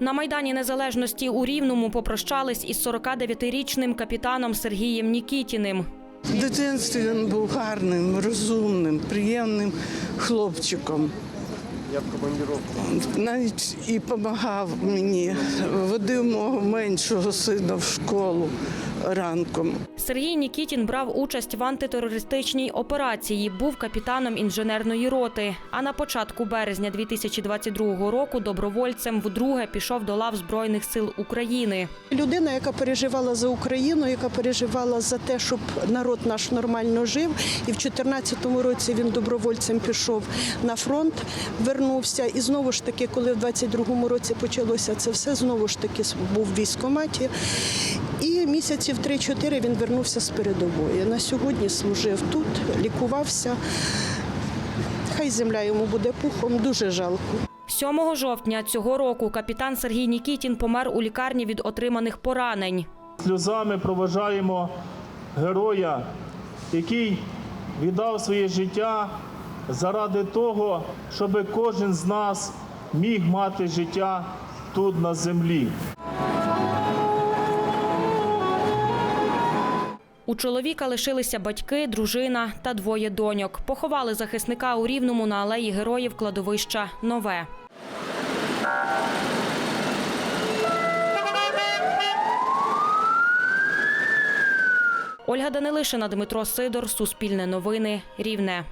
На Майдані Незалежності у Рівному попрощались із 49-річним капітаном Сергієм Нікітіним. В дитинстві він був гарним, розумним, приємним хлопчиком. Я в командировку. Навіть і допомагав мені, водив мого меншого сина в школу ранком. Сергій Нікітін брав участь в антитерористичній операції, був капітаном інженерної роти. А на початку березня 2022 року добровольцем вдруге пішов до лав Збройних сил України. Людина, яка переживала за Україну, яка переживала за те, щоб народ наш нормально жив. І в 2014 році він добровольцем пішов на фронт, вернувся. І знову ж таки, коли в 22-му році почалося це все, знову ж таки був в військкоматі. І місяців 3-4 він вернувся з передової. На сьогодні служив тут, лікувався. Хай земля йому буде пухом, дуже жалко. 7 жовтня цього року капітан Сергій Нікітін помер у лікарні від отриманих поранень. Сльозами проважаємо героя, який віддав своє життя заради того, щоб кожен з нас міг мати життя тут на землі. У чоловіка лишилися батьки, дружина та двоє доньок. Поховали захисника у Рівному на алеї героїв кладовища Нове. Ольга Данилишина, Дмитро Сидор, Суспільне новини, Рівне.